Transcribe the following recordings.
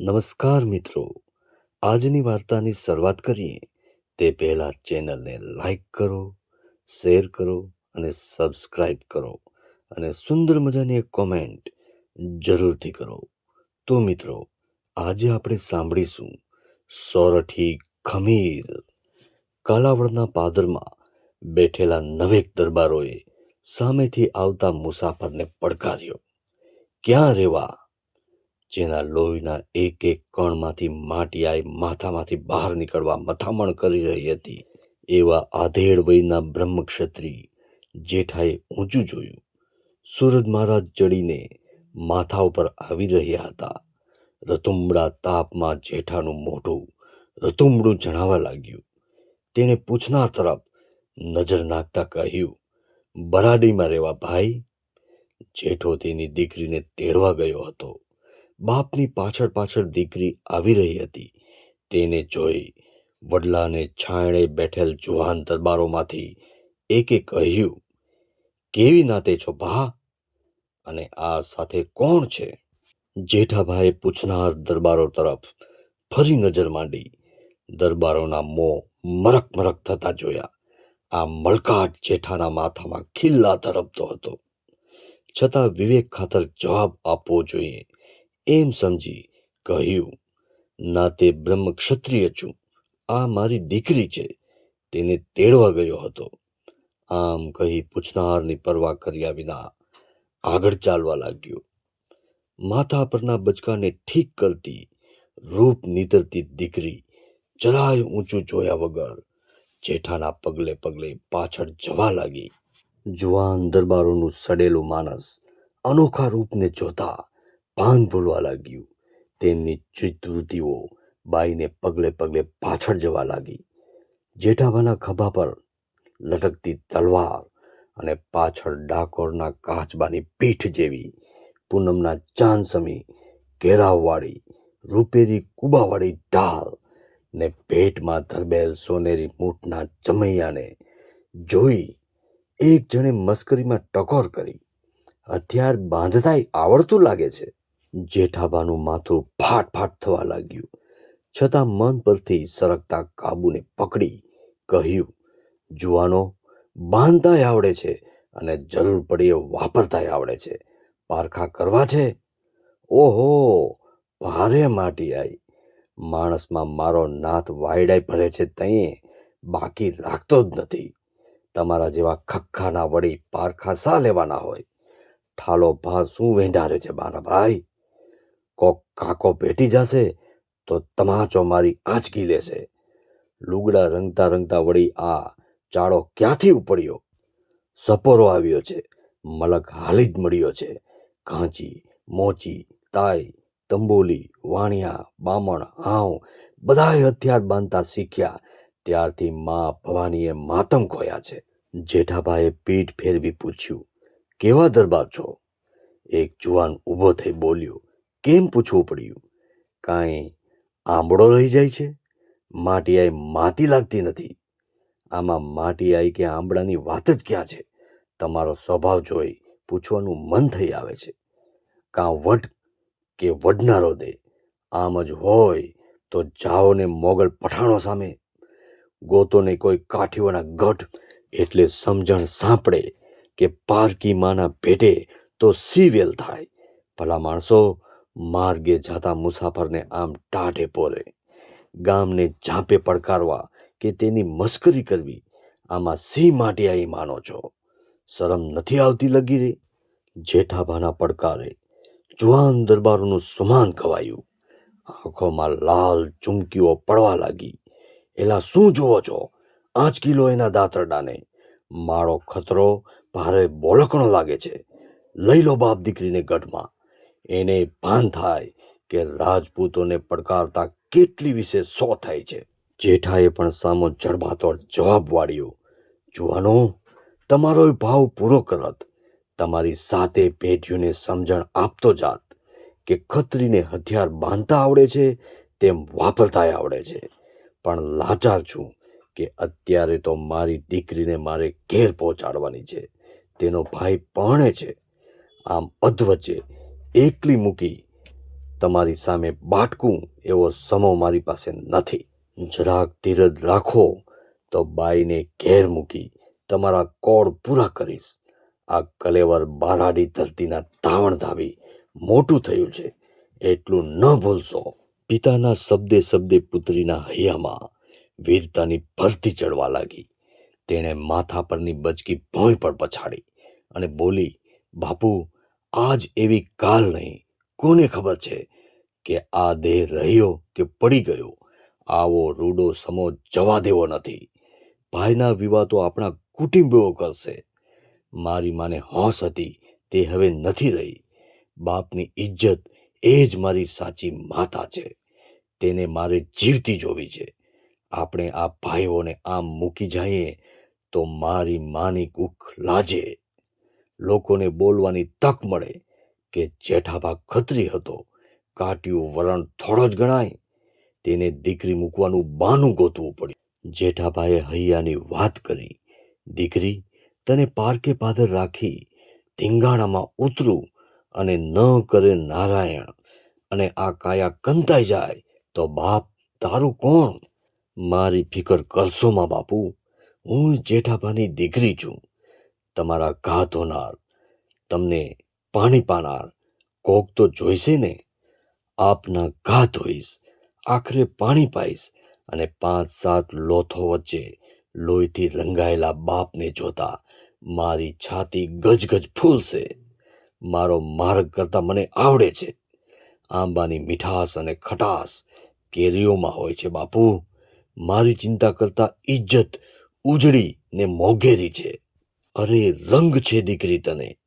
નમસ્કાર મિત્રો. આજની વાર્તાની શરૂઆત કરીએ. તે પહેલાં ચેનલને લાઈક કરો, શેર કરો અને સબસ્ક્રાઈબ કરો અને સુંદર મજાની એક કોમેન્ટ જરૂરથી કરો. તો મિત્રો, આજે આપણે સાંભળીશું સોરઠી ખમીર. કાલાવડના પાદરમાં બેઠેલા નવેક દરબારોએ સામેથી આવતા મુસાફરને પડકાર્યો. ક્યાં રહેવા જેના લોહીના એક એક કણમાંથી માટીઆઈ માથામાંથી બહાર નીકળવા મથામણ કરી રહી હતી, એવા આધેડ વયના બ્રહ્મક્ષત્રી જેઠાએ ઊંચું જોયું. સૂરજ મહારાજ ચડીને માથા ઉપર આવી રહ્યા હતા. રતુંબડા તાપમાં જેઠાનું મોઢું રતુંબડું જણાવા લાગ્યું. તેણે પૂછનાર તરફ નજર નાખતા કહ્યું, બરાડીમાં રહેવા ભાઈ? જેઠો તેની દીકરીને તેડવા ગયો હતો. બાપની પાછળ પાછળ દીકરી આવી રહી હતી. તેને જોઈ વડલાને છાંયડે બેઠેલ જુવાન દરબારોમાંથી એકે કહ્યું, કેવી નાતે છો ભા? અને આ સાથે કોણ છે? જેઠાભાઈ પૂછનાર દરબારો તરફ ફરી નજર માંડી. દરબારોના મોં મરક મરક થતા જોયા. આ મલકાટ જેઠાના માથામાં ખિલ્લા ધરપતો હતો. છતાં વિવેક ખાતર જવાબ આપવો જોઈએ એમ સમજી કહ્યું, ના તે બ્રહ્મ ક્ષત્રિય છું. આ મારી દીકરી છે. તેને તેડવા ગયો હતો. આમ કહી પૂછનારની પરવા કર્યા વિના આગળ ચાલવા લાગ્યો. માથા પરના બચકાને ઠીક કરતી રૂપ નીતરતી દીકરી જરાય ઊંચું જોયા વગર જેઠાના પગલે પગલે પાછળ જવા લાગી. જુવાન દરબારોનું સડેલું માનસ અનોખા રૂપને જોતા ભાન ભૂલવા લાગ્યું. તેમની ચિત્તવૃત્તિઓ બાઈને પગલે પગલે પાછળ જવા લાગી. જેઠાભાના ખભા પર લટકતી તલવાર અને પાછળ ડાકોરના કાચબાની પીઠ જેવી પૂનમના ચાંદ સમી ઘેરાવવાળી રૂપેરી કુબાવાળી ઢાલ ને પેટમાં ધરબેલ સોનેરી મૂઠના ચમૈયાને જોઈ એક જણે મસ્કરીમાં ટકોર કરી. હથિયાર બાંધતાય આવડતું લાગે છે. જેઠાબાનું માથું ફાટ ફાટ થવા લાગ્યું. છતાં મન પરથી સરકતા કાબુને પકડી કહ્યું, જુવાનો, બાંધતાય આવડે છે અને જરૂર પડીએ વાપરતાય આવડે છે. પારખા કરવા છે? ઓહો, ભારે માટી આઈ. માણસમાં મારો નાથ વાયડાઈ ભરે છે તઈએ, બાકી રાખતો જ નથી. તમારા જેવા ખખ્ખાના વળી પારખા સા લેવાના હોય? ઠાલો ભા શું વેંઢારે છે મારા ભાઈ? કોક કાકો ભેટી જશે તો તમાચો મારી આંચકી લેશે. લુગડા રંગતા રંગતા વળી આ ચાળો ક્યાંથી ઉપડ્યો? સપોરો આવ્યો છે, મલક હાલી જ મળ્યો છે. કાંચી મોચી, તાઈ, તંબોલી, વાણિયા, બામણ હાવ બધાય હથિયાર બાંધતા શીખ્યા. ત્યારથી મા ભવાનીએ માતમ ખોયા છે. જેઠાભાઈએ પીઠ ફેરવી પૂછ્યું, કેવા દરબાર છો? એક જુવાન ઊભો થઈ બોલ્યો કેમ પૂછવું પડ્યું? કાંઈ આંબળો રહી જાય છે? માટીઆઈ માતી લાગતી નથી. આમાં માટીઆઈ કે આંબળાની વાત જ ક્યાં છે? તમારો સ્વભાવ જોઈ પૂછવાનું મન થઈ આવે છે. કાં વટ કે વડનારો દે? આમ જ હોય તો જાઓ ને મોગલ પઠાણો સામે. ગોતોને કોઈ કાઠીઓના ગઢ એટલે સમજણ સાંપડે કે પારકી માના ભેટે તો સિવેલ થાય. ભલા માણસો માર્ગે જાતા મુસાફરને આમ ટાઢે પોરે. ગામને ઝાંપે પડકારવા કે તેની મસ્કરી કરવી, આમાં સી માટે આવી માનો છો? શરમ નથી આવતી લગી રે? જેઠાભાના પડકારે જુવાન દરબારોનું સમાન ખવાયું. આંખોમાં લાલ ચૂમકીઓ પડવા લાગી. એલા, શું જુઓ છો? આંચ કિલો એના દાંતરડાને. માળો ખતરો, ભારે બોલકણો લાગે છે. લઈ લો બાપ દીકરીને ગઢમાં. એને ભાન થાય કે રાજપૂતોને પડકારતા કેટલી વિશે સો થાય છે. જેઠાએ પણ સામો જડબાતોડ જવાબ વાળ્યો, જુવાનો, તમારો ભાવ પૂરો કરત. તમારી સાથે પેઢીઓને સમજણ આપતો જાત કે ખત્રીને હથિયાર બાંધતા આવડે છે તેમ વાપરતાય આવડે છે. પણ લાચાર છું કે અત્યારે તો મારી દીકરીને મારે ઘેર પહોંચાડવાની છે. તેનો ભાઈ પરણે છે. આમ અધવચ્ચે એકલી મૂકી તમારી સામે બાટકું એવો સમો મારી પાસે નથી. જરાક ધીરજ રાખો તો બાઈને ઘેર મૂકી તમારા કોળ પૂરા કરીશ. આ કલેવર બારાડી ધરતીના ધાવણ ધાવી મોટું થયું છે. એટલું ન ભૂલશો. પિતાના શબ્દે શબ્દે પુત્રીના હૈયામાં વીરતાની ભરતી ચડવા લાગી. તેણે માથા પરની બચકી ભોંય પર પછાડી અને બોલી, બાપુ આજ એવી કાલ નહીં. કોને ખબર છે કે આ દેહ રહ્યો કે પડી ગયો? આવો રૂડો સમો જવા દેવો નથી. ભાઈના વિવાહ તો આપણા કુટુંબીઓ કરશે. મારી માને હોશ હતી, તે હવે નથી રહી. બાપની ઇજ્જત એ જ મારી સાચી માતા છે. તેને મારે જીવતી જોવી છે. આપણે આ ભાઈઓને આમ મૂકી જઈએ તો મારી માની કુખ લાજે. લોકોને બોલવાની તક મળે કે જેઠાભા ખત્રી હતો, કાટ્યું વરણ થોડો જ ગણાય. તેને દીકરી મૂકવાનું બહાનું ગોતવું પડ્યું. જેઠાભાઈએ હૈયાની વાત કરી. દીકરી તને પારકે પાદર રાખી, ધીંગાણામાં ઉતરું અને ન કરે નારાયણ અને આ કાયા કંતાઈ જાય તો બાપ તારું કોણ? મારી ફિકર કરશો માં બાપુ. હું જેઠાભાની દીકરી છું. તમારા ઘા ધોનાર તમને પાણી પાનાર કોક તો જોઈશે ને? આપના ઘા ધોઈશ આખરે પાણી પાઈશ અને પાંચ સાત લોથો વચ્ચે લોહીથી રંગાયેલા બાપને જોતા મારી છાતી ગજગજ ફૂલશે. મારો માર્ગ કરતા મને આવડે છે. આંબાની મીઠાશ અને ખટાશ કેરીઓમાં હોય છે બાપુ. મારી ચિંતા કરતા ઇજ્જત ઉજળી ને મોઘેરી છે. અરે રંગ છે દીકરી તને.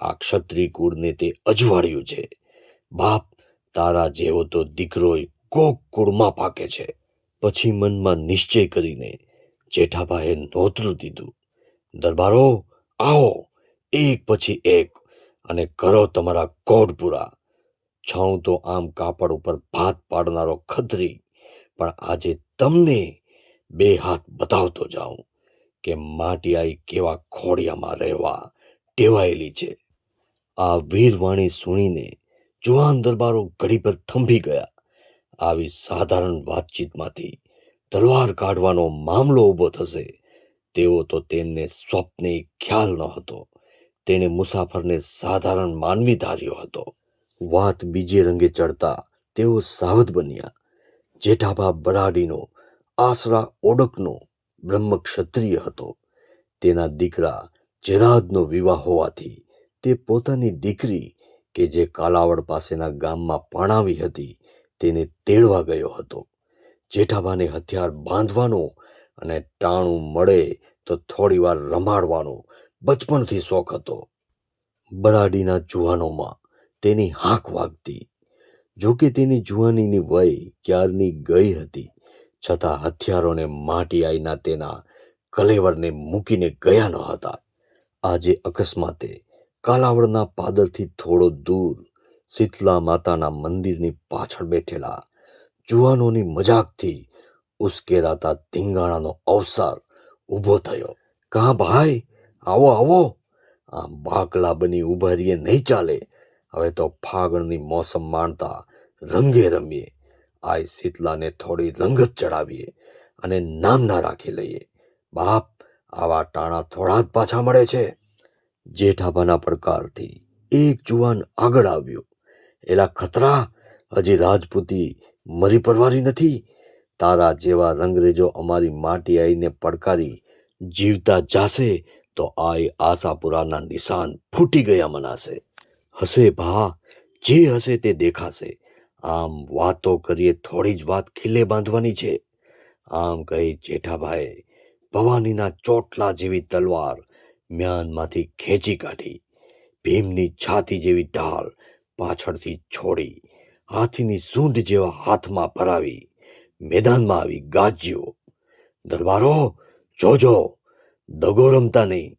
આ ક્ષત્રિય કુળને તે અજવાળ્યું છે. બાપ, તારા જેવો તો દીકરોય કોક કુળમાં પાકે છે. પછી મનમાં નિશ્ચય કરીને જેઠાભાઈએ નોતરું દીધું. દરબારો, આવો, એક પછી એક, અને કરો તમારા કોડ પૂરા. છઉં તો આમ કાપડ ઉપર ભાત પાડનારો ખત્રી, પણ આજે તમને બે હાથ બતાવતો જાઉં. કે માટીઆઈ કેવા ખોડિયામાં રહેવા ટેવાયેલી છે. આ વીરવાણી સુણીને જુવાન દરબારો ઘડી પર થંભી ગયા. આવી સાધારણ વાતચીતમાંથી તલવાર કાઢવાનો મામલો ઊભો થશે. તેવો તો તેમને સ્વપ્ને ખ્યાલ ન હતો. તેણે મુસાફરને સાધારણ માનવી ધાર્યો હતો. વાત બીજે રંગે ચડતા તેઓ સાવધ બન્યા. જેઠાભા બરાડીનો આસરા ઓડકનો બ્રહ્મ ક્ષત્રિય હતો. તેના દીકરા જેરાદનો વિવાહ હોવાથી તે પોતાની દીકરી કે જે કાલાવડ પાસેના ગામમાં પરણાવી હતી તેને તેડવા ગયો હતો. જેઠાભાને હથિયાર બાંધવાનો અને ટાણું મળે તો થોડીવાર રમાડવાનો બચપણથી શોખ હતો. બરાડીના જુવાનોમાં તેની હાંક વાગતી. જોકે તેની જુવાનીની વય ક્યારની ગઈ હતી છતાં હથિયારોને માટી આઈના તેના કલેવરને મૂકીને ગયા ન હતા. આજે અકસ્માતે કાલાવડના પાદરથી થોડો દૂર શીતલા માતાના મંદિરની પાછળ બેઠેલા જુવાનોની મજાકથી ઉશ્કેરાતા ધીંગાણાનો અવસર ઊભો થયો. કા ભાઈ? આવો આવો. આ બાકલા બની ઊભા રહીએ નહીં ચાલે. હવે તો ફાગણની મોસમ માણતા રંગે રમીએ. આય શીતલાને થોડી રંગત ચડાવીએ અને નામના રાખી લઈએ. બાપ, આવા ટાણા થોડા જ પાછા મળે છે. જેઠાભાના પડકારથી એક જુવાન આગળ આવ્યો. એલા ખતરા, હજી રાજપૂતી મરી પરવારી નથી. તારા જેવા રંગરેજો અમારી માટી આઈને પડકારી જીવતા જાશે તો આય આશાપુરાના નિશાન ફૂટી ગયા મનાશે. હશે ભા, જે હશે તે દેખાશે. આમ વાતો કરીએ, થોડી જ વાત ખીલે બાંધવાની છે. આમ કહી જેઠાભાઈ, ભવાનીના ચોટલા જેવી તલવાર મ્યાનમાંથી ખેંચી કાઢી, ભીમની છાતી જેવી ઢાલ પાછળથી છોડી, હાથીની સૂંઢ જેવા હાથમાં ભરાવી, મેદાનમાં આવી ગાજ્યો. દરબારો, જોજો, દગો રમતા નહીં,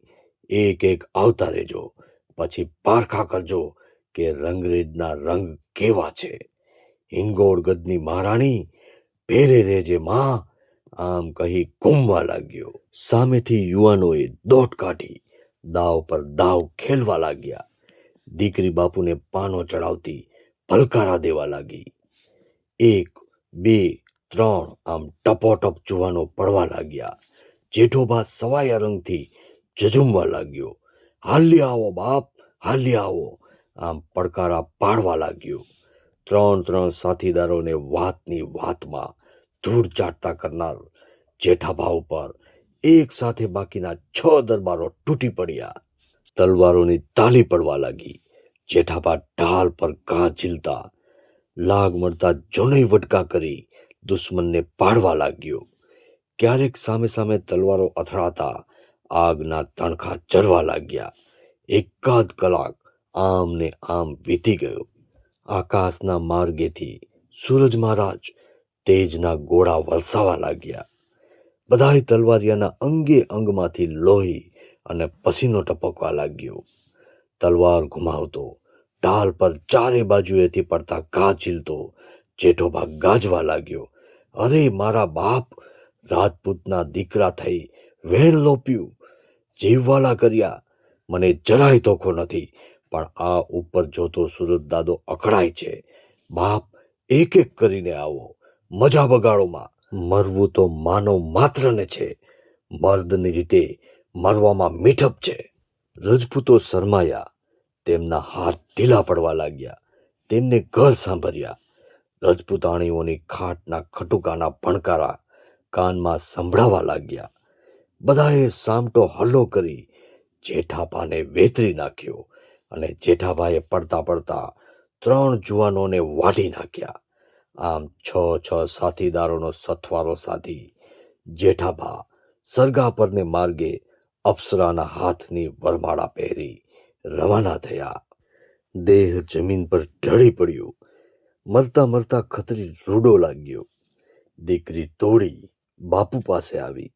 એક એક આવતા રહેજો, પછી પારખા કરજો કે રંગરેજના રંગ કેવા છે. હિંગોળ ગદની મહારાણી પહેરે રેજે માં. આમ કહી ઘૂમવા લાગ્યો. સામેથી યુવાનોએ દોટ કાઢી દાવ પર દાવ ખેલવા લાગ્યા. દીકરી બાપુને પાનો ચડાવતી ભલકારા દેવા લાગી. એક, બે, ત્રણ આમ ટપોટપ જુવાનો પડવા લાગ્યા. જેઠોબા સવાયા રંગથી ઝઝુમવા લાગ્યો. હાલ્યા આવો બાપ, હાલ્યા આવો. આમ પડકારા પાડવા લાગ્યો. ત્રણ ત્રણ સાથીદારોને વાતની વાતમાં ધૂળ ચાટતા કરનાર જેઠાભા ઉપર એક સાથે બાકીના છ દરબારો તૂટી પડ્યા. તલવારોની તાલી પડવા લાગી. જેઠાભા ઢાલ પર ઘા ઝીલતા લાગ મળતા જોનઈ વટકા કરી દુશ્મનને પાડવા લાગ્યો. ક્યારેક સામે સામે તલવારો અથડાતા આગના તણખા ચરવા લાગ્યા. એકાદ કલાક આમ ને આમ વીતી ગયો. આકાશના માર્ગેથી સૂરજ મહારાજ તેજના ગોળા વરસાવા લાગ્યા. બધાય તલવારિયાના અંગે અંગમાંથી લોહી અને પસીનો ટપકવા લાગ્યો. તલવાર ઘુમાવતો ઢાલ પર ચારે બાજુએથી પડતા ઘા ઝીલતો જેઠો ભાગ ગાજવા લાગ્યો. અરે, મારા બાપ! રાજપૂતના દીકરા થઈ વેણ લોપ્યું. જીવવાલા કર્યા. મને જરાય ધોખો નથી. પણ આ ઉપર જોતો સુરત દાદો અકળાય છે. બાપ એક એક કરીને આવો. મજા બગાડોમાં મરવું તો માનવ માત્રને છે. મર્દની રીતે મરવામાં મીઠપ છે. રજપૂતો શરમાયા. તેમના હાથ ઢીલા પડવા લાગ્યા. તેમને ઘર સાંભળ્યા. રજપૂતાણીઓની ખાટના ખટુકાના ભણકારા કાનમાં સંભળાવા લાગ્યા. બધાએ સામટો હલ્લો કરી જેઠાપાને વેતરી નાખ્યો. અને જેઠાભાઈએ પડતા પડતા ત્રણ જુવાનોને વાઢી નાખ્યા. આમ છ છ સાથીદારોનો સથવારો સાધી જેઠાભા સરગા પરને માર્ગે અપ્સરાના હાથની વરમાળા પહેરી રવાના થયા. દેહ જમીન પર ઢળી પડ્યું. મરતા મરતા ખતરી રૂડો લાગ્યો. દીકરી તોડી બાપુ પાસે આવી.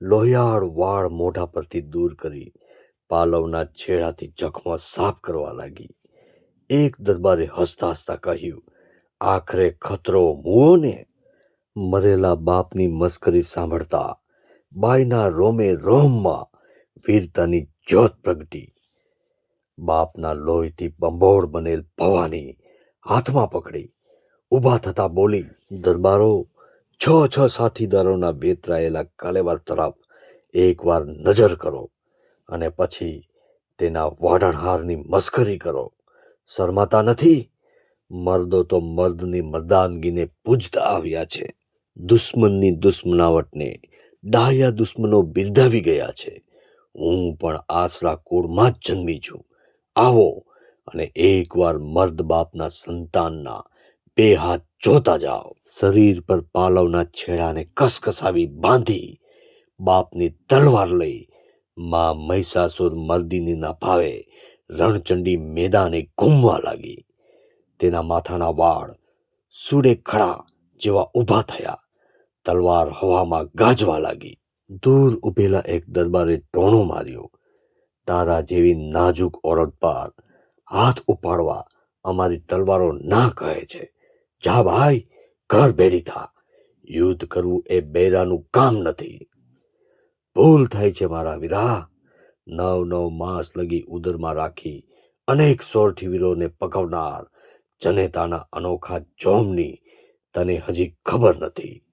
લોહિયાળ વાળ મોઢા પરથી દૂર કરી પાલવના છેડાથી જખમો સાફ કરવા લાગી. એક દરબારે હસતા હસતા કહ્યું, આખરે ખતરો મુઓ ને? મરેલા બાપની મસ્કરી સાંભળતા બાઈના રોમે રોમમાં વીરતાની જ્યોત પ્રગટી. બાપના લોહીથી બંબોળ બનેલ ભવાની હાથમાં પકડી. ઊભા થતા બોલી, દરબારો, છ છ સાથીદારોના વેતરાયેલા કલેવર તરફ એકવાર નજર કરો. અને પછી તેના વાઢણહારની મસ્કરી કરો. શરમાતા નથી? મર્દો તો મર્દની મર્દાનગીને પૂજતા આવ્યા છે. દુશ્મનની દુશ્મનાવટને ડાહ્યા દુશ્મનો બિરદાવી ગયા છે. હું પણ આસરા કુળમાં જ જન્મી છું. આવો અને એકવાર મર્દ બાપના સંતાનના બે હાથ જોતા જાઓ. શરીર પર પાલવના છેડાને કસકસાવી બાંધી બાપની તલવાર લઈ માં મહિષાસુર મર્દિનીના ભાવે રણચંડી મેદાને ઘૂમવા લાગી. તેના માથાના વાળ સુડે ખડા જેવા ઊભા થયા. તલવાર હવામાં ગાજવા લાગી. દૂર ઊભેલા એક દરબારે ટોણો માર્યો. તારા જેવી નાજુક ઓરત પર હાથ ઉપાડવા અમારી તલવારો ના કહે છે. જા ભાઈ, ઘર ભેડી થા. યુદ્ધ કરવું એ બેરાનું કામ નથી. ભૂલ થાય છે મારા વીરા. નવ નવ માસ લગી ઉદરમાં રાખી અનેક સોરઠી વીરોને પકવનાર જનેતાના અનોખા જોમની તને હજી ખબર નથી.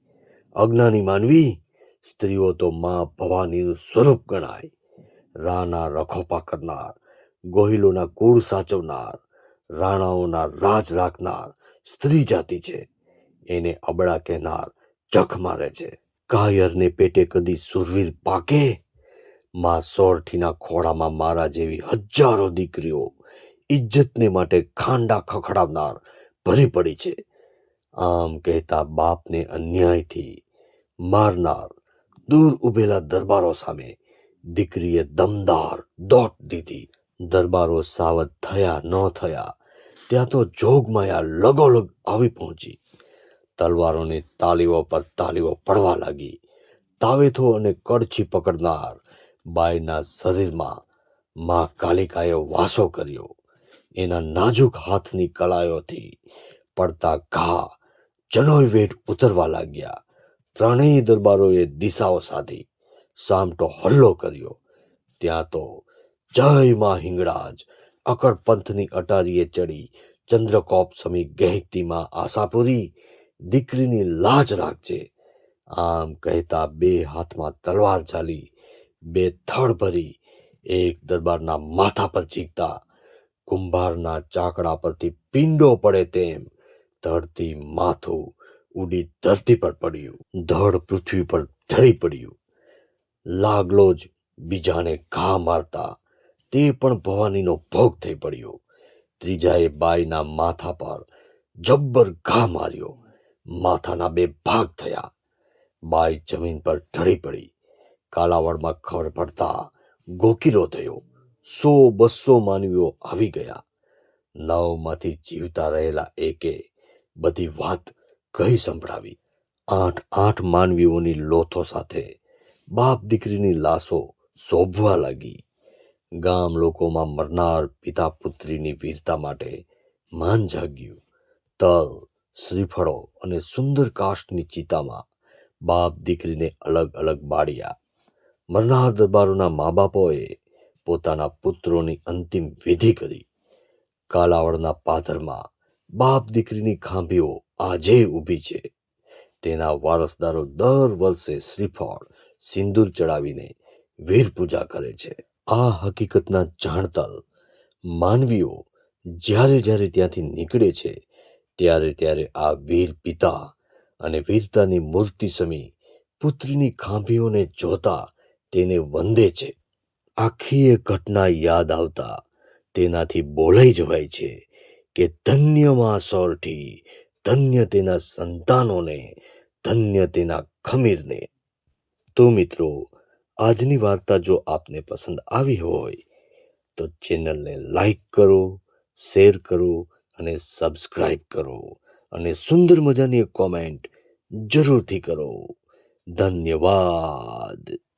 અજ્ઞાની માનવી, સ્ત્રીઓ તો માં ભવાનીનું સ્વરૂપ ગણાય. રાના રખોપા કરનાર, ગોહિલોના કુળ સાચવનાર, રાણાઓના રાજ રાખનાર સ્ત્રી જાતિ છે. એને અબળા કહેનાર ચખ મારે છે. કાયરને પેટે કદી સુરવીર પાકે? માં સોરઠીના ખોળામાં મારા જેવી હજારો દીકરીઓ ઇજ્જતને માટે ખાંડા ખખડાવનાર ભરી પડી છે. આમ કહેતા બાપને અન્યાયથી મારનાર દૂર ઉભેલા દરબારો સામે દીકરીએ દમદાર દોટ દીધી. દરબારો સાવધ થયા ન થયા, ત્યાં તો જોગમાયા લગોલગ આવી પહોંચી. તલવારોની તાલીઓ પર તાલીઓ પડવા લાગી. તાવેથો અને કડછી પકડનાર બાઈના શરીરમાં માં કાલિકાએ વાસો કર્યો. એના નાજુક હાથની કળાયોથી પડતા ઘા જનોય વેઠ ઉતરવા લાગ્યા. ત્રણેય દરબારોએ દિશાઓ સાધી. સામટો હલ્લો કર્યો. ત્યાં તો જય માં હિંગળાજ અકળ પંથની અટારીએ ચડી ચંદ્રકોપ સમી ગહેકતીમાં આશાપુરી દીકરીની લાજ રાખજે. આમ કહેતા બે હાથમાં તલવાર ચાલી, બે થડ ભરી, એક દરબારના માથા પર ચીકતા. કુંભારના ચાકડા પરથી પિંડો પડે તેમ ધરતી માથું ઉડી ધરતી પર પડ્યું. ધડ પૃથ્વી પર ઢળી પડ્યું. લાગલો જ બીજાને ઘા મારતા. તે પણ ભવાનીનો ભોગ થઈ પડ્યો. ત્રીજાએ બાઈના માથા પર જબ્બર ઘા માર્યો. માથાના બે ભાગ થયા. બાઈ જમીન પર ઢળી પડી. કાલાવડમાં ખબર પડતા ગોકીલો થયો. સો બસો માનવીઓ આવી ગયા. નવમાંથી જીવતા રહેલા એકે બધી વાત કહી સંભળાવી. આઠ આઠ માનવીઓની લોથો સાથે બાપ દીકરીની લાશો શોભવા લાગી. ગામ લોકોમાં મરનાર પિતા પુત્રીની વીરતા માટે માન જાગ્યું. તલ શ્રીફળો અને સુંદર કાષ્ટની ચિતામાં બાપ દીકરીને અલગ અલગ બાળ્યા. મરનાર દરબારોના મા બાપોએ પોતાના પુત્રોની અંતિમ વિધિ કરી. કાલાવડના પાથરમાં બાપ દીકરીની ખાંભીઓ આજે ઊભી છે. તેના વારસદારો દર વર્ષે શ્રીફળ, સિંદૂર ચડાવીને વીર પૂજા કરે છે. આ હકીકતના જાણતલ માનવીઓ જ્યારે જ્યારે ત્યાંથી નીકળે છે ત્યારે ત્યારે આ વીર પિતા અને વીરતાની મૂર્તિ સમી પુત્રીની ખાંભીઓને જોતા તેને વંદે છે. આખી એ ઘટના યાદ આવતા તેનાથી બોલાઈ જવાય છે કે ધન્યમાં સોરઠી ધન્ય તેના સંતાનોને, ધન્ય તેના ખમીરને. તો મિત્રો, આજની વાર્તા જો આપને પસંદ આવી હોય તો ચેનલને લાઈક કરો, શેર કરો અને સબસ્ક્રાઈબ કરો અને સુંદર મજાની કોમેન્ટ જરૂરથી કરો. ધન્યવાદ.